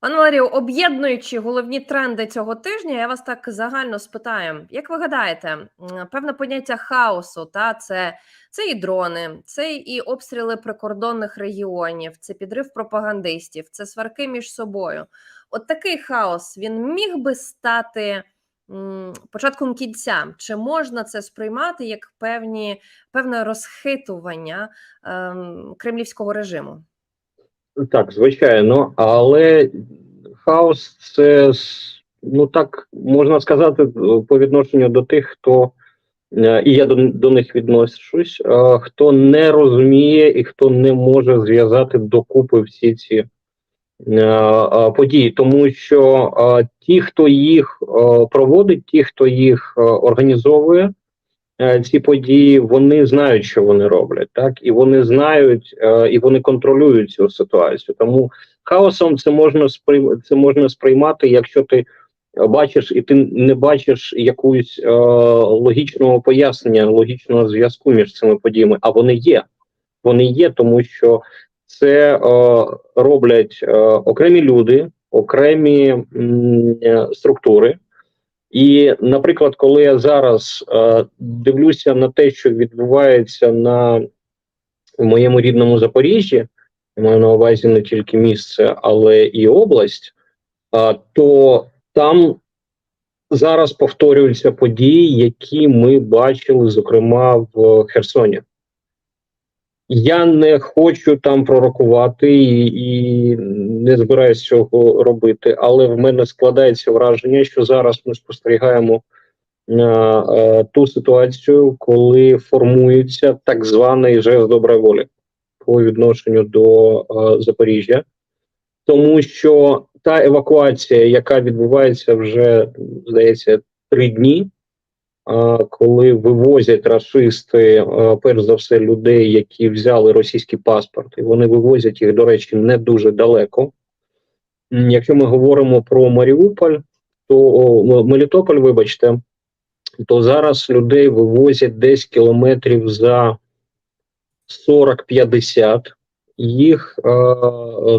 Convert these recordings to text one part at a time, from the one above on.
Пане Валерію, об'єднуючи головні тренди цього тижня, я вас так загально спитаю: як ви гадаєте, певне поняття хаосу, та це, це і дрони, це і обстріли прикордонних регіонів, це підрив пропагандистів, це сварки між собою. От такий хаос він міг би стати м, початком кінця. Чи можна це сприймати як певні певне розхитування ем, кремлівського режиму? Так, звичайно, але хаос це ну так можна сказати по відношенню до тих, хто е, і я до, до них відношусь, е, хто не розуміє і хто не може зв'язати докупи всі ці е, події, тому що ті, хто їх проводить, ті, хто їх організовує. Е, Ці події вони знають, що вони роблять, так і вони знають, е, і вони контролюють цю ситуацію. Тому хаосом це можна сприйм... це можна сприймати, якщо ти бачиш і ти не бачиш якусь е, логічного пояснення, логічного зв'язку між цими подіями. А вони є. Вони є, тому що це е, роблять е, окремі люди, окремі м, е, структури. І, наприклад, коли я зараз е, дивлюся на те, що відбувається на в моєму рідному Запоріжжі, я маю на увазі не тільки місце, але і область, е, то там зараз повторюються події, які ми бачили, зокрема в Херсоні. Я не хочу там пророкувати і, і не збираюся цього робити, але в мене складається враження, що зараз ми спостерігаємо е, е, ту ситуацію, коли формується так званий жест доброї волі по відношенню до е, Запоріжжя, тому що та евакуація, яка відбувається вже здається три дні. Коли вивозять расисти, перш за все, людей, які взяли російський паспорт, і вони вивозять їх, до речі, не дуже далеко. Якщо ми говоримо про Маріуполь, то Мелітополь, вибачте, то зараз людей вивозять десь кілометрів за 40-50. Їх е,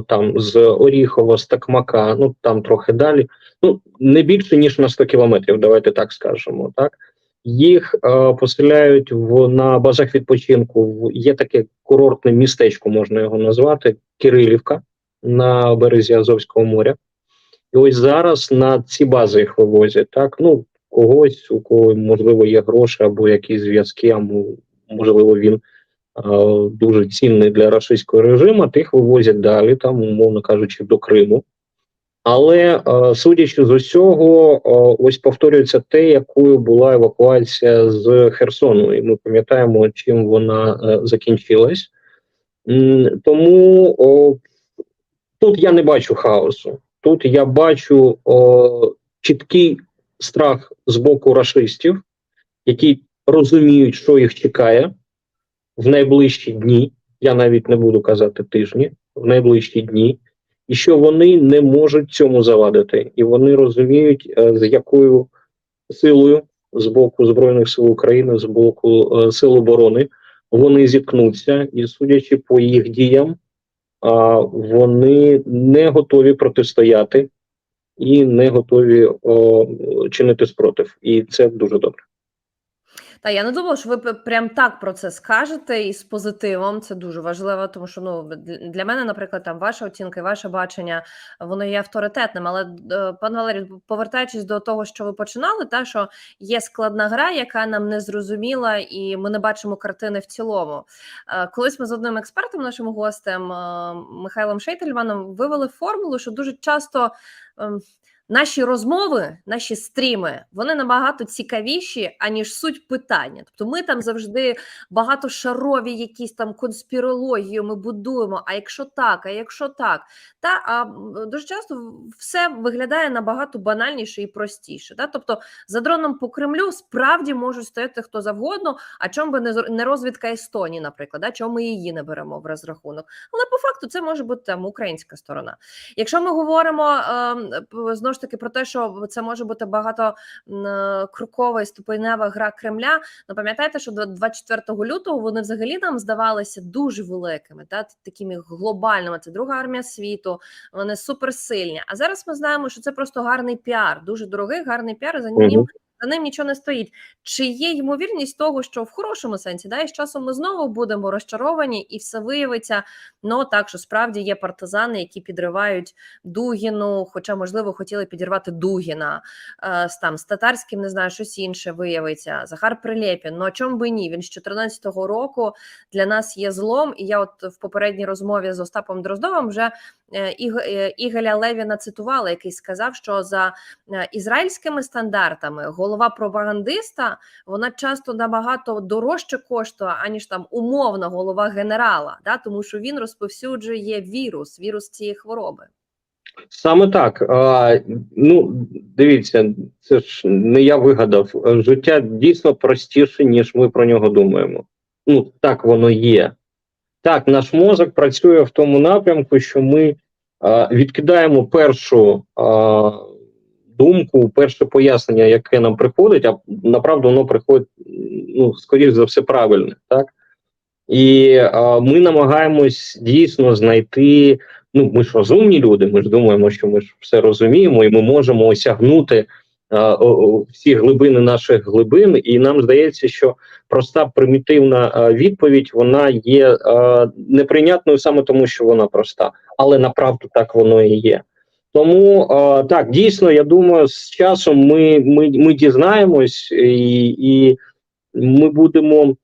там з Оріхова, з Такмака, ну там трохи далі. Ну не більше ніж на 100 кілометрів, давайте так скажемо. Так їх е, поселяють в на базах відпочинку. Є таке курортне містечко, можна його назвати Кирилівка на березі Азовського моря. І ось зараз на ці бази їх вивозять. Так, ну когось, у кого можливо є гроші або якісь зв'язки, або можливо він е, дуже цінний для російського режиму. Тих вивозять далі, там, умовно кажучи, до Криму. Але е, судячи з усього, е, ось повторюється те, якою була евакуація з Херсону, і ми пам'ятаємо, чим вона е, закінчилась. Тому о, тут я не бачу хаосу. Тут я бачу о, чіткий страх з боку рашистів, які розуміють, що їх чекає в найближчі дні. Я навіть не буду казати тижні, в найближчі дні і що вони не можуть цьому завадити, і вони розуміють, е, з якою силою з боку збройних сил України, з боку е, сил оборони вони зіткнуться, і судячи по їх діям, вони не готові протистояти і не готові чинити спротив, і це дуже добре. Та я не думала, що ви прям так про це скажете і з позитивом. Це дуже важливо, тому що ну для- мене, наприклад, там ваша оцінка і ваше бачення воно є авторитетним. Але пан Валерій, повертаючись до того, що ви починали, та що є складна гра, яка нам не зрозуміла, і ми не бачимо картини в цілому. Е, Колись ми з одним експертом, нашим гостем е, Михайлом Шейтельманом, вивели формулу, що дуже часто. Ем, Наші розмови, наші стріми, вони набагато цікавіші, аніж суть питання. Тобто, ми там завжди багатошарові якісь там конспірологію ми будуємо. А якщо так, а якщо так, та а дуже часто все виглядає набагато банальніше і простіше. Та? Тобто, за дроном по Кремлю справді можуть стояти хто завгодно. А чому би не розвідка Естонії, наприклад, да? чому ми її не беремо в розрахунок? Але по факту це може бути там українська сторона. Якщо ми говоримо е, знову ж таки про те, що це може бути багато м, е, і ступенева гра Кремля. Ну пам'ятаєте, що до 24 лютого вони взагалі нам здавалися дуже великими, та такими глобальними. Це друга армія світу, вони суперсильні. А зараз ми знаємо, що це просто гарний піар, дуже дорогий, гарний піар. За ним. За ним нічого не стоїть. Чи є ймовірність того, що в хорошому сенсі, да, і з часом ми знову будемо розчаровані, і все виявиться, ну так, що справді є партизани, які підривають Дугіну, хоча, можливо, хотіли підірвати Дугіна е, там з татарським, не знаю, щось інше виявиться. Захар Прилєпін. Ну чому би ні? Він з 14-го року для нас є злом. І я, от в попередній розмові з Остапом Дроздовим, вже е, е, Ігоря Левіна цитувала, який сказав, що за ізраїльськими стандартами голова пропагандиста вона часто набагато дорожче коштує, аніж там умовна голова генерала, да, тому що він розповсюджує вірус, вірус цієї хвороби. Саме так. А, ну, дивіться, це ж не я вигадав. Життя дійсно простіше, ніж ми про нього думаємо. Ну, так воно є. Так, наш мозок працює в тому напрямку, що ми а, відкидаємо першу а, думку, перше пояснення, яке нам приходить, а направду воно приходить, ну, скоріш за все, правильне. Так? І а, ми намагаємось дійсно знайти ну ми ж розумні люди. Ми ж думаємо, що ми ж все розуміємо, і ми можемо осягнути а, всі глибини наших глибин. І нам здається, що проста примітивна а, відповідь вона є а, неприйнятною саме тому, що вона проста, але направду так воно і є. Тому так дійсно, я думаю, з часом ми, ми, ми дізнаємось і, і ми будемо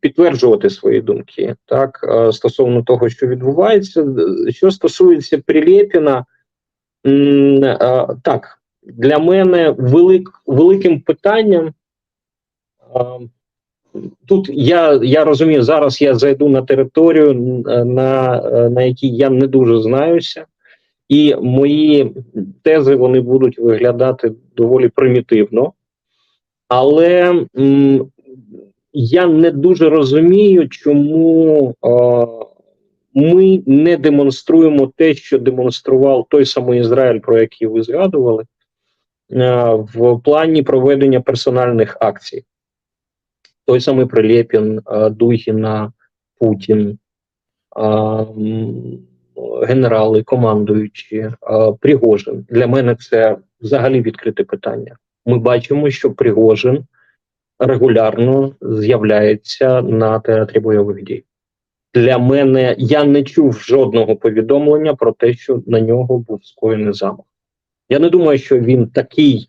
підтверджувати свої думки так стосовно того, що відбувається. Що стосується Прилєпіна, так для мене велик, великим питанням. Тут я я розумію, зараз я зайду на територію, на, на якій я не дуже знаюся, і мої тези вони будуть виглядати доволі примітивно. Але м, я не дуже розумію, чому е, ми не демонструємо те, що демонстрував той самий Ізраїль, про який ви згадували, е, в плані проведення персональних акцій. Той самий Прилєпін, е, Дугіна, Путін, е, генерали, командуючі, Пригожин. Для мене це взагалі відкрите питання. Ми бачимо, що Пригожин регулярно з'являється на театрі бойових дій. Для мене я не чув жодного повідомлення про те, що на нього був скоєний замах. Я не думаю, що він такий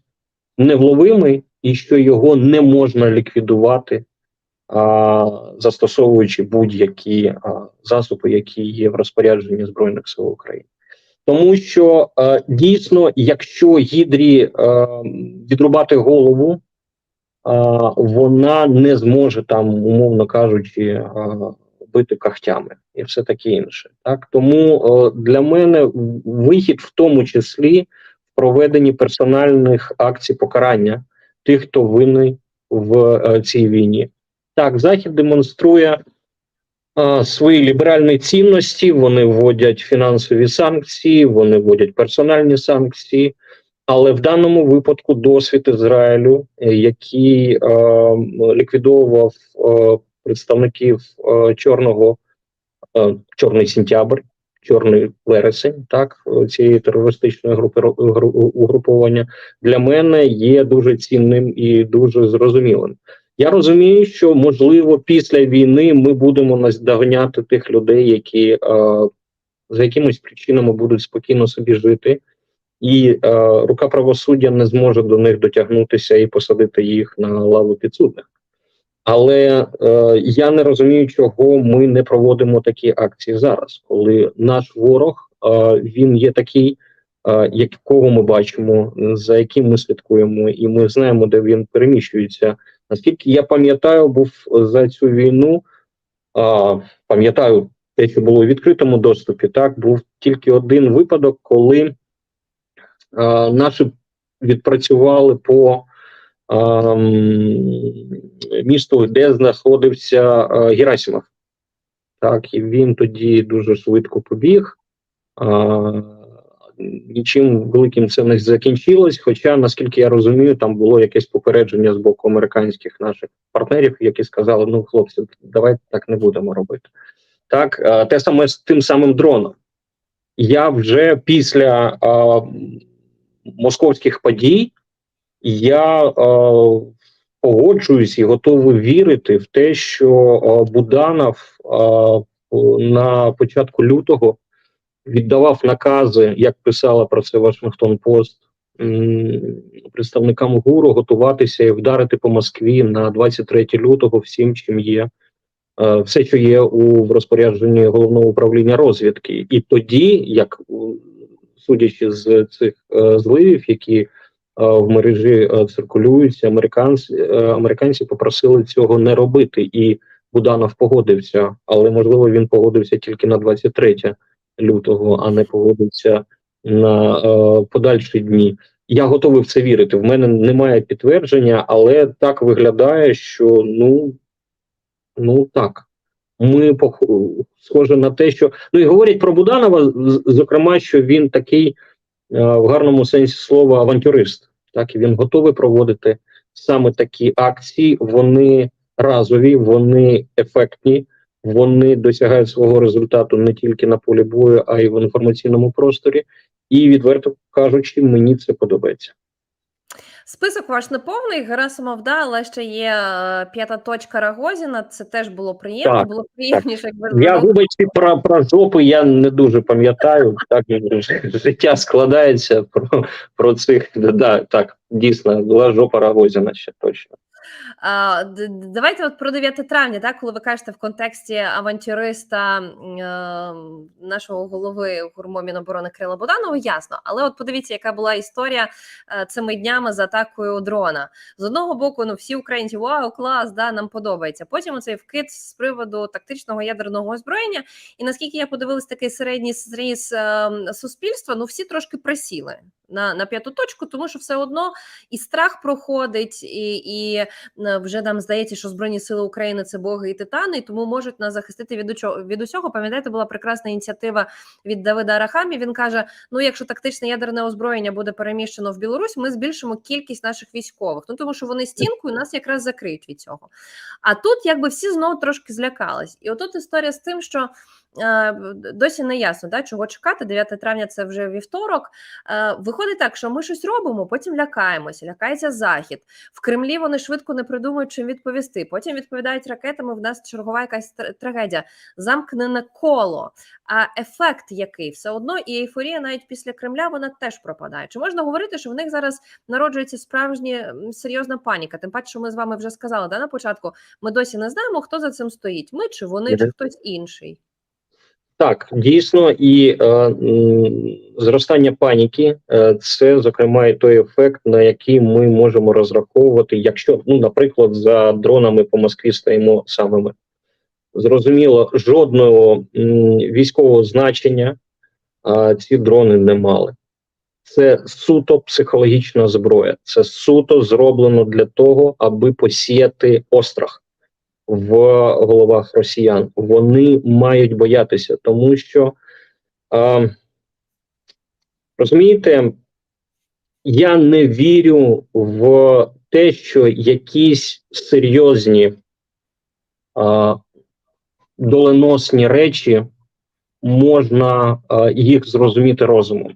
невловимий і що його не можна ліквідувати, застосовуючи будь-які засоби, які є в розпорядженні Збройних сил України. Тому що дійсно, якщо гідрі відрубати голову, вона не зможе там, умовно кажучи, бити когтями і все таке інше. Так тому для мене вихід, в тому числі, в проведенні персональних акцій покарання тих, хто винний в е, цій війні. Так, Захід демонструє е, свої ліберальні цінності, вони вводять фінансові санкції, вони вводять персональні санкції. Але в даному випадку досвід Ізраїлю, е, який е, ліквідовував е, представників е, чорного е, чорний сентябрь, чорний вересень, так цієї терористичної групи гру- угруповання, для мене є дуже цінним і дуже зрозумілим. Я розумію, що можливо після війни ми будемо наздоганяти тих людей, які е, за якимись причинами будуть спокійно собі жити і е, рука правосуддя не зможе до них дотягнутися і посадити їх на лаву підсудних. Але е, я не розумію, чого ми не проводимо такі акції зараз, коли наш ворог е, він є такий, е, якого ми бачимо, за яким ми слідкуємо, і ми знаємо, де він переміщується. Наскільки я пам'ятаю, був за цю війну, пам'ятаю те, що було у відкритому доступі, так був тільки один випадок, коли наші відпрацювали по місту, де знаходився Герасимов. Так, і він тоді дуже швидко побіг. Нічим великим це не закінчилось. Хоча, наскільки я розумію, там було якесь попередження з боку американських наших партнерів, які сказали: ну, хлопці, давайте так не будемо робити. Так, е, те саме з тим самим дроном. Я вже після е, московських подій я е, погоджуюсь і готовий вірити в те, що е, Буданов е, на початку лютого віддавав накази, як писала про це Вашингтон Пост, представникам ГУРу готуватися і вдарити по Москві на 23 лютого всім, чим є. е, Все, що є у розпорядженні головного управління розвідки, і тоді, як судячи з цих е, зливів, які е, в мережі циркулюються, американці американці попросили цього не робити, і Буданов погодився, але можливо він погодився тільки на 23 лютого, а не погодився на е, подальші дні. Я готовий в це вірити. В мене немає підтвердження, але так виглядає, що ну, ну так. Ми схоже на те, що ну і говорять про Буданова, зокрема, що він такий е, в гарному сенсі слова авантюрист. Так і він готовий проводити саме такі акції. Вони разові, вони ефектні, вони досягають свого результату не тільки на полі бою, а й в інформаційному просторі. І відверто кажучи, мені це подобається. Список ваш не повний, Герасимов, да, але ще є е, п'ята точка Рагозіна. Це теж було приємно. Так, було приємніше, якби Я вибачте про, про жопи, я не дуже пам'ятаю. Так життя складається про, про цих. Да, так, дійсно, була жопа Рагозіна ще точно. Давайте от про 9 травня, так, коли ви кажете в контексті авантюриста нашого голови ГУРМО Міноборони Крила Буданова, ясно. Але от подивіться, яка була історія е, цими днями з атакою дрона. З одного боку, ну всі українці, вау, клас, да, нам подобається. Потім оцей вкид з приводу тактичного ядерного озброєння. І наскільки я подивилась такий середній зріз е, суспільства, ну всі трошки присіли на, на п'яту точку, тому що все одно і страх проходить, і, і вже нам здається, що Збройні Сили України це боги і титани, і тому можуть нас захистити від учого від усього. Пам'ятаєте, була прекрасна ініціатива від Давида Арахамі. Він каже: ну, якщо тактичне ядерне озброєння буде переміщено в Білорусь, ми збільшимо кількість наших військових. Ну тому що вони стінкою нас якраз закриють від цього. А тут якби всі знову трошки злякались. І отут історія з тим, що. Е, Досі не ясно, да, чого чекати. 9 травня це вже вівторок. Е, Виходить так, що ми щось робимо, потім лякаємося, лякається захід. В Кремлі вони швидко не придумують, чим відповісти. Потім відповідають ракетами. В нас чергова якась тр- трагедія, замкнене коло. А ефект який все одно і ейфорія навіть після Кремля вона теж пропадає. Чи можна говорити, що в них зараз народжується справжня серйозна паніка? Тим паче, що ми з вами вже сказали да, на початку. Ми досі не знаємо, хто за цим стоїть. Ми чи вони, чи хтось інший. Так, дійсно, і е, зростання паніки е, це зокрема і той ефект, на який ми можемо розраховувати, якщо, ну, наприклад, за дронами по Москві стоїмо самими. Зрозуміло, жодного м, військового значення а, ці дрони не мали. Це суто психологічна зброя. Це суто зроблено для того, аби посіяти острах в головах росіян. Вони мають боятися, тому що а, розумієте, я не вірю в те, що якісь серйозні а, доленосні речі можна а, їх зрозуміти розумом.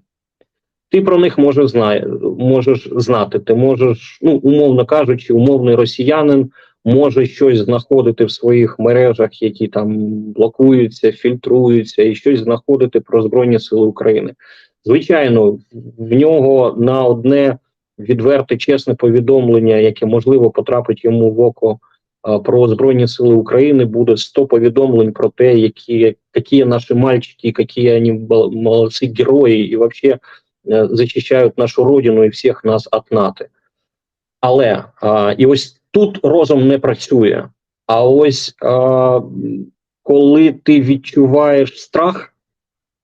Ти про них може знає, можеш знати. Ти можеш, ну умовно кажучи, умовний росіянин може щось знаходити в своїх мережах, які там блокуються, фільтруються, і щось знаходити про Збройні Сили України. Звичайно, в нього на одне відверте чесне повідомлення, яке можливо потрапить йому в око про Збройні Сили України, буде 100 повідомлень про те, які, які наші мальчики, які вони молодці герої, і взагалі е, захищають нашу родину і всіх нас від НАТО. Але а, і ось тут розум не працює. А ось а, коли ти відчуваєш страх,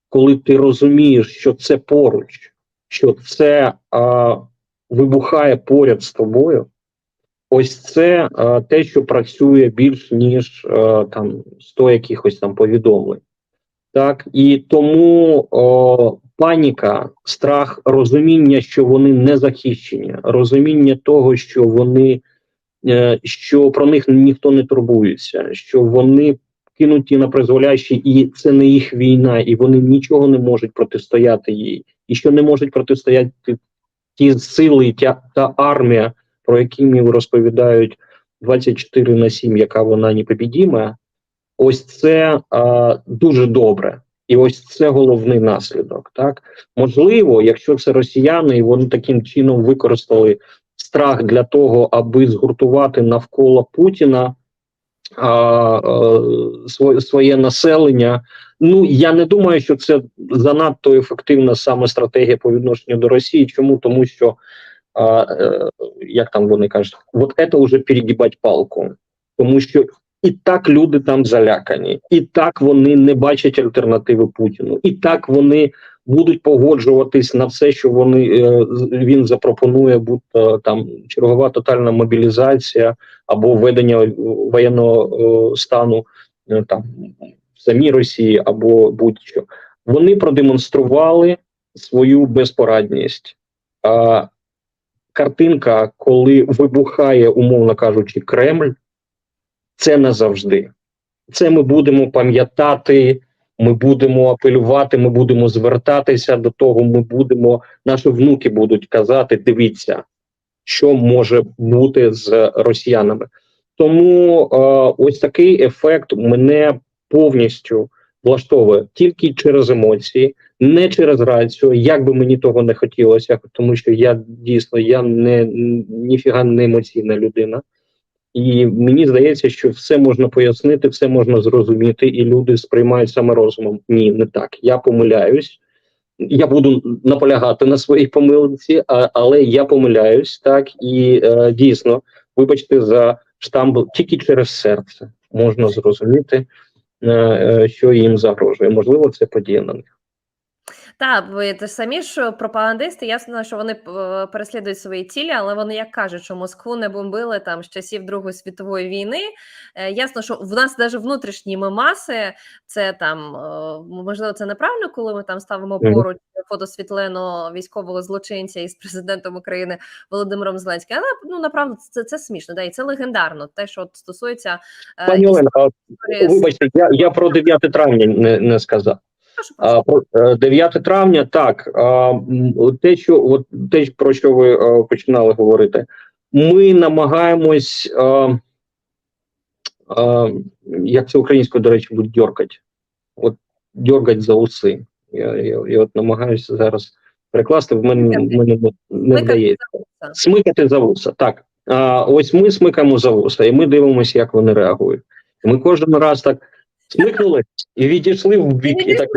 коли ти розумієш, що це поруч, що це а, вибухає поряд з тобою, ось це а, те, що працює більш ніж а, там 100 якихось там повідомлень. Так і тому о, паніка, страх, розуміння, що вони не захищені, розуміння того, що вони що про них ніхто не турбується, що вони кинуті на призволяще, і це не їх війна, і вони нічого не можуть протистояти їй, і що не можуть протистояти ті сили, та, та армія, про які розповідають 24 на 7, яка вона непобідіма, ось це а, дуже добре. І ось це головний наслідок. Так можливо, якщо це росіяни, і вони таким чином використали страх для того, аби згуртувати навколо Путіна а, своє, своє населення. Ну я не думаю, що це занадто ефективна саме стратегія по відношенню до Росії. Чому тому, що а, е, як там вони кажуть, от це вже перегибати палку, тому що і так люди там залякані, і так вони не бачать альтернативи Путіну, і так вони будуть погоджуватись на все, що вони е, він запропонує, будь там чергова тотальна мобілізація або введення воєнного е, стану е, там в самій Росії або будь-що. Вони продемонстрували свою безпорадність. А картинка, коли вибухає, умовно кажучи, Кремль, це не завжди. Це ми будемо пам'ятати, ми будемо апелювати, ми будемо звертатися до того. Ми будемо, наші внуки будуть казати: дивіться, що може бути з росіянами. Тому е, ось такий ефект мене повністю влаштовує тільки через емоції, не через рацію, як би мені того не хотілося, тому що я дійсно я не ніфіга не емоційна людина. І мені здається, що все можна пояснити, все можна зрозуміти, і люди сприймають саме розумом. Ні, не так. Я помиляюсь. Я буду наполягати на своїй помилці, а, але я помиляюсь так і е, дійсно, вибачте, за штамб тільки через серце можна зрозуміти, е, е, що їм загрожує. Можливо, це подія на них. Так, ви те ж самі ж пропагандисти, ясно, що вони е, переслідують свої цілі, але вони як кажуть, що Москву не бомбили там з часів Другої світової війни. Е, Ясно, що в нас навіть внутрішні мемаси, це там е, можливо це неправильно, коли ми там ставимо поруч фото світлину військового злочинця із президентом України Володимиром Зеленським. Але ну направду це, це смішно, да, і це легендарно. Те, що от стосується Пані Олена, історії вибачте, я, я про 9 травня не, не сказав. Прошу, прошу. А, про- е, 9 травня, так те, що от те, про що ви е, починали говорити, ми намагаємось, е, як це українською, до речі, буде дьоркать, от дьоргать за уси. Я, я, я от намагаюся зараз перекласти, в мене, в мене не, не вдається. Смикати за вуса. Так. А, ось ми смикаємо за вуса, і ми дивимося, як вони реагують. І ми кожен раз так смикнули і відійшли в бік, і так,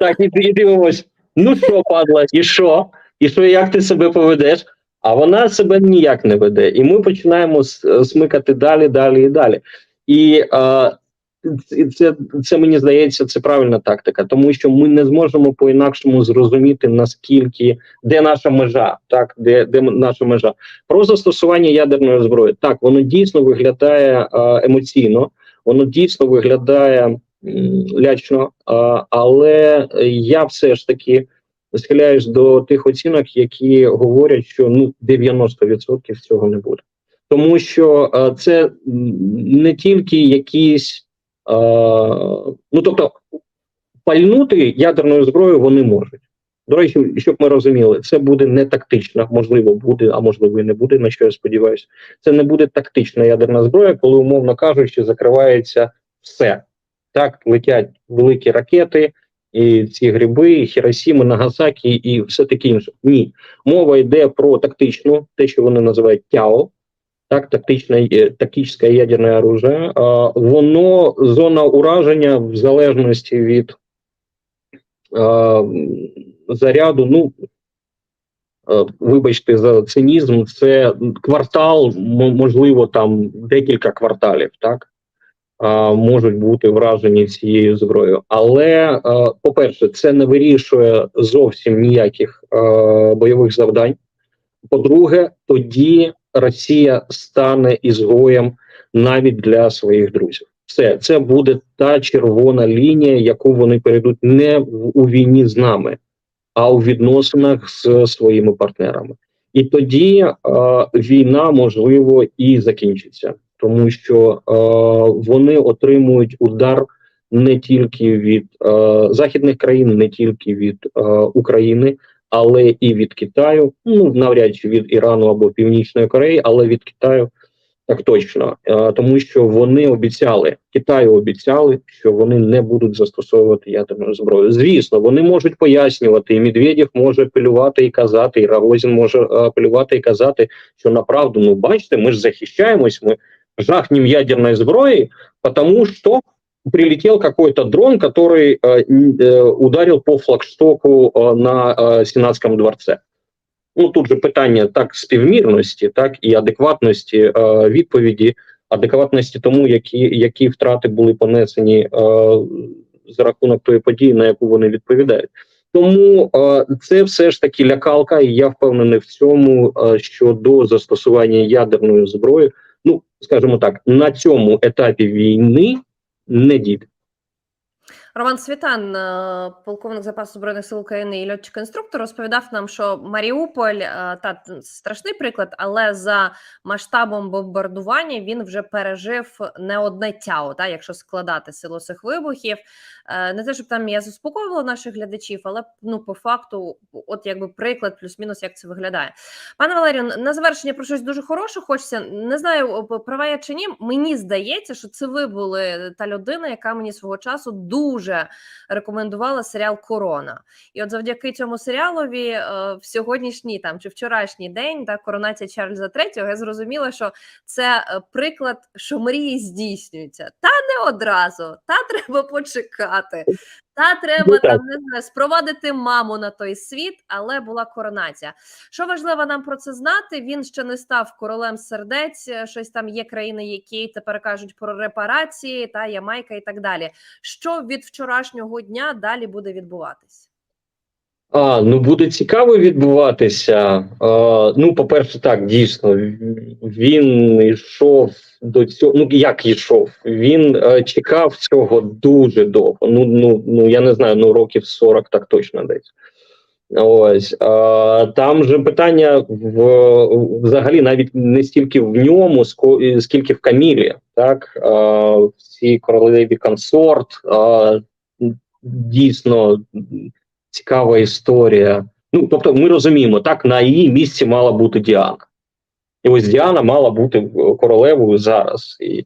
так і, дивимось. Ну що, падла, і що? І що, як ти себе поведеш? А вона себе ніяк не веде. І ми починаємо смикати далі, далі і далі. І а, це, це, мені здається, це правильна тактика, тому що ми не зможемо по-інакшому зрозуміти наскільки де наша межа, так де, де наша межа. Про застосування ядерної зброї. Так, воно дійсно виглядає а, емоційно, воно дійсно виглядає лячно, але я все ж таки схиляюсь до тих оцінок, які говорять, що ну 90% цього не буде. Тому що це не тільки якісь, ну тобто, пальнути ядерною зброєю вони можуть. До речі, щоб ми розуміли, це буде не тактична, можливо, буде, а можливо, і не буде, на що я сподіваюся. Це не буде тактична ядерна зброя, коли, умовно кажучи, закривається все. Так, летять великі ракети, і ці гриби, і Хіросіми, Нагасакі, і все таке інше. Ні, мова йде про тактичну, те, що вони називають ТЯО, так, тактичне, тактичне ядерне оружие. Воно зона ураження в залежності від заряду. Ну е, вибачте за цинізм, це квартал, можливо, там декілька кварталів, так. Можуть бути вражені цією зброєю, але е, по-перше, це не вирішує зовсім ніяких е, бойових завдань. По-друге, тоді Росія стане ізгоєм навіть для своїх друзів. Все, це буде та червона лінія, яку вони перейдуть не у війні з нами, а у відносинах з своїми партнерами. І тоді е, війна можливо і закінчиться, тому що е, вони отримують удар не тільки від е, західних країн, не тільки від е, України, але і від Китаю. Ну навряд чи від Ірану або Північної Кореї, але від Китаю так точно, е, тому що вони обіцяли Китаю обіцяли, що вони не будуть застосовувати ядерну зброю. Звісно, вони можуть пояснювати, і Медведєв може апелювати і казати, і Рагозін може е, апелювати і казати, що направду, ну бачите, ми ж захищаємось, ми жахнем ядерной зброї, тому що прилетел какой-то дрон, который э, н- э, ударил по флагштоку э, на э, Сенатском дворце. Ну тут же питання так співмірності, так і адекватності е, відповіді, адекватності тому, які, які втрати були понесені е, за рахунок тої події, на яку вони відповідають. Тому е, це все ж таки лякалка, і я впевнений в цьому, е, що до застосування ядерної зброї, ну скажімо так, на цьому етапі війни не дійде. Роман Світан, е, полковник запасу збройних сил України і льотчик-інструктор, розповідав нам, що Маріуполь е, та страшний приклад, але за масштабом бомбардування він вже пережив не одне тяо, та якщо складати силу цих вибухів. Е, Не те, щоб там я заспокоювала наших глядачів, але ну по факту, от якби приклад, плюс-мінус, як це виглядає. Пане Валерію, на завершення про щось дуже хороше хочеться. Не знаю, права я чи ні. Мені здається, що це ви були та людина, яка мені свого часу дуже рекомендувала серіал Корона. І от завдяки цьому серіалові е, в сьогоднішній там чи вчорашній день та коронація Чарльза III, я зрозуміла, що це е, приклад, що мрії здійснюються. Та не одразу, та треба почекати. Та треба Ну, там не знаю, спровадити маму на той світ, але була коронація. Що важливо нам про це знати? Він ще не став королем сердець. е, Щось там є країни, які тепер кажуть про репарації, та Ямайка і так далі. Що від вчорашнього дня далі буде відбуватись? А, ну буде цікаво відбуватися. А, ну, по-перше, так, дійсно, він йшов до цього. Ну, як йшов? Він е, чекав цього дуже довго. Ну, ну, ну, я не знаю, ну років 40 так точно десь. Ось а, там же питання в взагалі навіть не стільки в ньому, скільки в Камілі, так а, в цій королеві консорт. А, дійсно цікава історія. Ну, тобто, ми розуміємо, так на її місці мала бути Діана. І ось Діана мала бути е, королевою зараз. І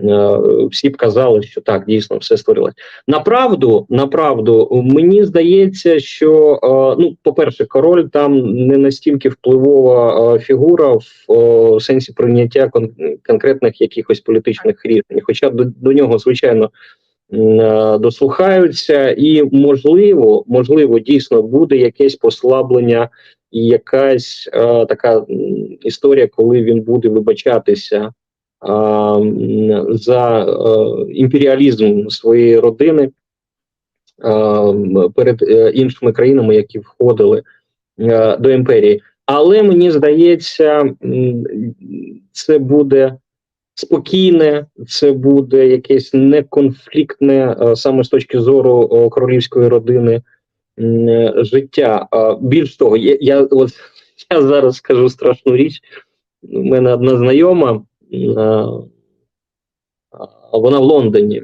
е, всі б казали, що так, дійсно все створилось. Направду, направду, мені здається, що е, ну, по-перше, король там не настільки впливова е, фігура в е, сенсі прийняття кон- конкретних якихось політичних рішень. Хоча до, до нього, звичайно, дослухаються, і можливо, можливо, дійсно буде якесь послаблення і якась е, така історія, коли він буде вибачатися е, за е, імперіалізм своєї родини е, перед е, іншими країнами, які входили е, до імперії. Але мені здається, це буде спокійне, це буде якесь неконфліктне е, саме з точки зору е, королівської родини е, життя. Більш того, я, я от я зараз скажу страшну річ. У мене одна знайома, вона в Лондоні,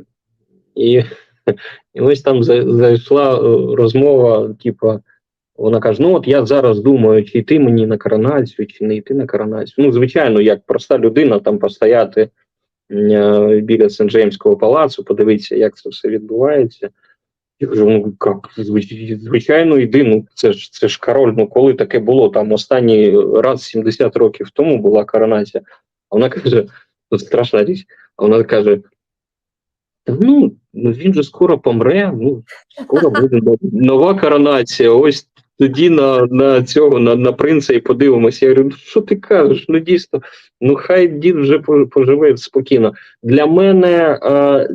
і, і ось там зайшла розмова, типу, вона каже: Ну, от я зараз думаю, чи йти мені на коронацію, чи не йти на коронацію. Ну, звичайно, як проста людина, там постояти е, біля Сен-Джеймського палацу, подивитися, як це все відбувається. Я кажу, ну як, звичайно, йди, ну це ж це ж король. Ну коли таке було? Там останній раз 70 років тому була коронація. А вона каже: тут страшна річ, а вона каже: ну, ну він же скоро помре, ну скоро буде нова- нова коронація. Ось тоді на, на цього, на, на принца і подивимося. Я говорю, ну що ти кажеш? Ну дійсно, ну хай дід вже поживе спокійно. Для мене. Е,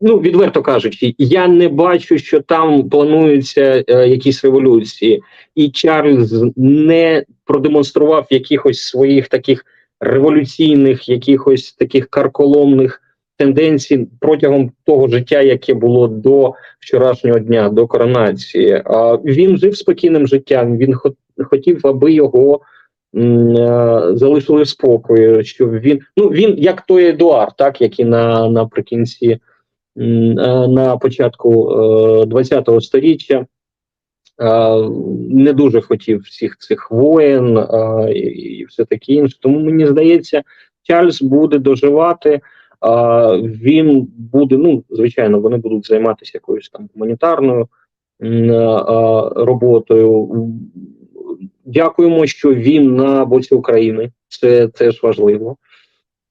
Ну, відверто кажучи, я не бачу, що там плануються е, якісь революції, і Чарльз не продемонстрував якихось своїх таких революційних, якихось таких карколомних тенденцій протягом того життя, яке було до вчорашнього дня, до коронації. А він жив спокійним життям. Він хотів, аби його е, залишили в спокої. Щоб він ну він як той Едуард, так який на наприкінці е, на початку е, ХХ століття. е, Не дуже хотів всіх цих воєн і все таке інше. Тому мені здається, Чарльз буде доживати. Він буде, ну звичайно, вони будуть займатися якоюсь там гуманітарною роботою. Дякуємо, що він на боці України. Це теж важливо.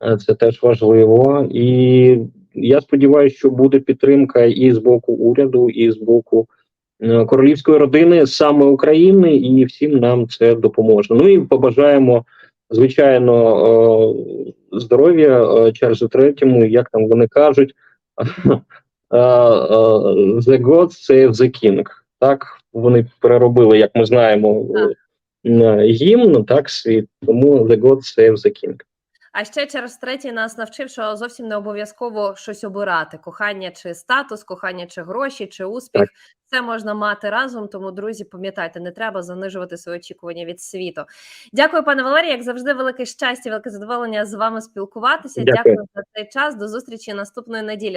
Е, Це теж важливо. І я сподіваюся, що буде підтримка і з боку уряду, і з боку е, королівської родини, саме України, і всім нам це допоможе. Ну і побажаємо, звичайно, е, здоров'я е, Чарльзу Третьому, як там вони кажуть, е, The God save the King. Так, вони переробили, як ми знаємо, гімн, так, світ, тому The God save the King. А ще через третій нас навчив, що зовсім не обов'язково щось обирати: кохання чи статус, кохання чи гроші, чи успіх. Все можна мати разом. Тому, друзі, пам'ятайте, не треба занижувати свої очікування від світу. Дякую, пане Валерій. Як завжди, велике щастя, велике задоволення з вами спілкуватися. Дякую. Дякую за цей час. До зустрічі наступної неділі.